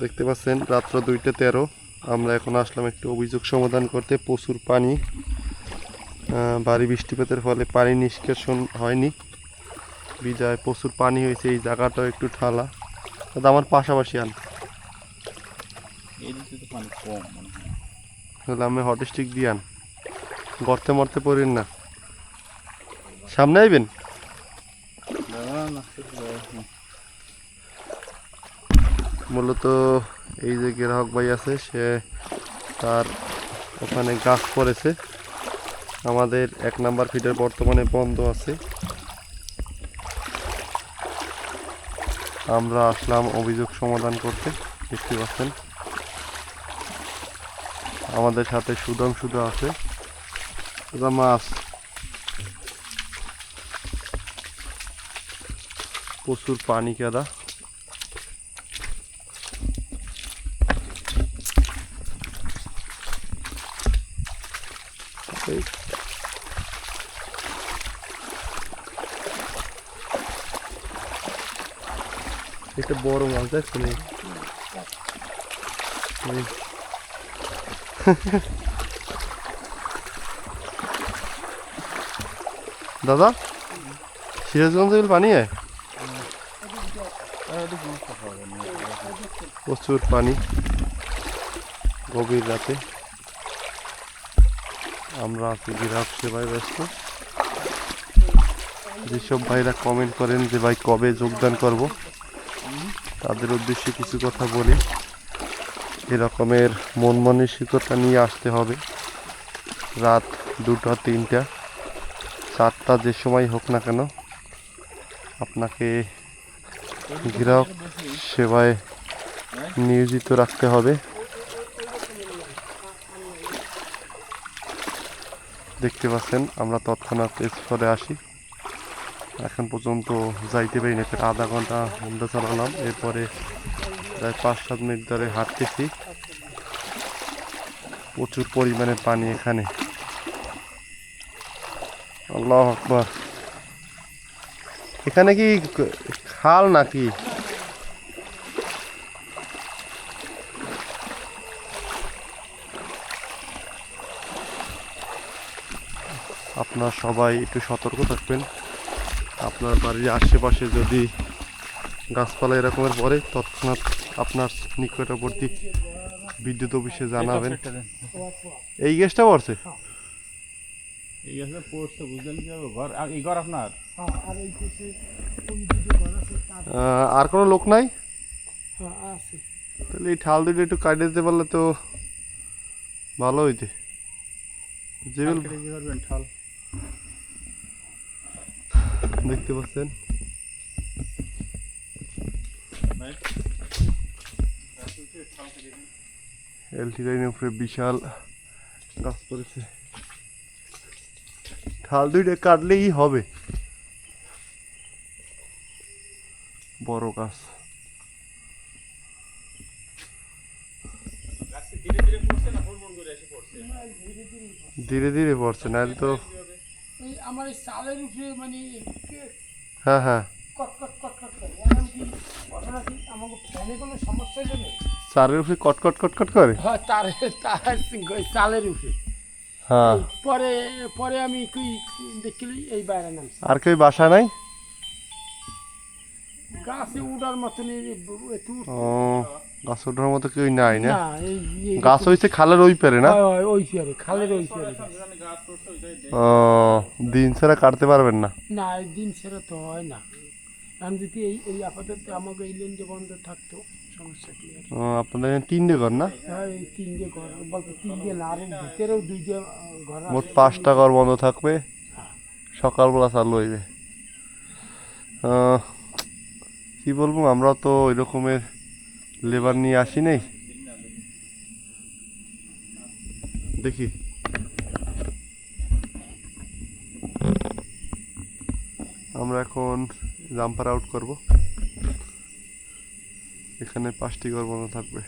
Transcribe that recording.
দেখতে পাচ্ছেন রাত্র দুইটা তেরো। আমরা এখন আসলাম একটু অভিযোগ সমাধান করতে প্রচুর পানি। ভারী বৃষ্টিপাতের ফলে পানি নিষ্কাশন হয়নি। বিজায় প্রচুর পানি হয়েছে এই জায়গাটাও একটু ঠালা। দাদা আমার পাশাপাশি আন। এই দিকে তো পানি কম মনে হয়। তাহলে আমি হটস্টিক দিয়ে আন। গর্তে মরতে পড়েন না। সামনে আইবেন? না না না। মূলত এই যে গ্রাহক ভাই আছে, সে তার ওখানে গাছ পড়েছে। আমাদের এক নাম্বার ফিডার বর্তমানে বন্ধ আছে। আমরা আসলাম অভিযোগ সমাধান করতে, দেখতে পাচ্ছেন। আমাদের সাথে সুদম সুদা আছে। মাছ। প্রচুর পানি কাদা। এই এটা বড় মাছ দেখছ না। দাদা সিরাজগঞ্জ বিল পানি। প্রচুর পানি গভীর রাতে আমরা আছি গ্রাহক সেবায় ব্যস্ত। যেসব ভাইরা কমেন্ট করেন যে ভাই কবে যোগদান করব, তাদের উদ্দেশ্যে কিছু কথা বলি। এরকমের মন মানসিকতা নিয়ে আসতে হবে। রাত দুটা তিনটা, চারটা যে সময় হোক না কেন, আপনাকে গ্রাহক সেবায় নিয়োজিত রাখতে হবে। দেখতে পাচ্ছেন, আমরা তৎক্ষণাৎ স্পটে আসি। এখন পর্যন্ত যাইতে পারি না আধা ঘণ্টা হোন্ডা চালালাম। এরপরে প্রায় পাঁচ সাত মিনিট ধরে হাঁটতেছি। প্রচুর পরিমাণে পানি এখানে। আল্লাহ আকবার। এখানে কি খাল নাকি? আপনার সবাই একটু সতর্ক থাকবেন। আপনার বাড়ির আশেপাশে যদি গাছপালা এরকমের পড়ে তৎক্ষণাৎ আপনার নিকটবর্তী বিদ্যুৎ অফিসে জানাবেন। এই গ্যাসটা পড়ছে? এই গাছটা পড়ছে বুঝলেন কি হবে ঘর আর এই ঘর আপনার? হ্যাঁ, আর কোনো লোক নাই? হ্যাঁ, তাহলে এই ঠাল দুটো একটু কাটে দিতে পারলে তো ভালো হইতে। করবেন ঠাল। দেখতে পাচ্ছেন। এলটি লাইনের উপরে বিশাল গাছ পড়েছে। ঠাল দুইটা কাটলেই হবে। বড় গাছ। ধীরে ধীরে পড়ছে, নাহলে তো আমার চালের উপরে মানে হ্যাঁ হ্যাঁ। কট কট কট কট করে এমন কি ঘটনা কি আমাকে ফ্যানে কোনো সমস্যা হইল না চারের উপরে কটকট কটকট করে? হ্যাঁ তার তার চালের উপরে। হ্যাঁ। পরে পরে আমি কি দেখলি এই বাইরে আর কেউ বাসা নাই? গাছে উঠার মতন ও গাছ ওঠার মতো কেউ নাই না? গাছ হয়েছে খালের ওই পেরে না? হয়, হয়, ওই খালের ওই গাছ। ও দিন ছাড়া কাটতে পারবেন না। না এই দিন ছেড়ে তো হয় না। আমি যদি এই এই আপাতত আমাকে এই লেনটা বন্ধ থাকতো সমস্যা কি ও, আপনাদের তিনটে ঘর না? হ্যাঁ এই তিনটে ঘর। বলতে তিনটে না আরও ভিতরেও দুইটা ঘর মোট পাঁচটা ঘর বন্ধ থাকবে। সকালবেলা চালু হইবে। কি বলব আমরা তো ওই রকমের লেবার নিয়ে আসি নাই। দেখি। আমরা এখন জাম্পার আউট করব। এখানে পাঁচটি ঘর বন্ধ থাকবে।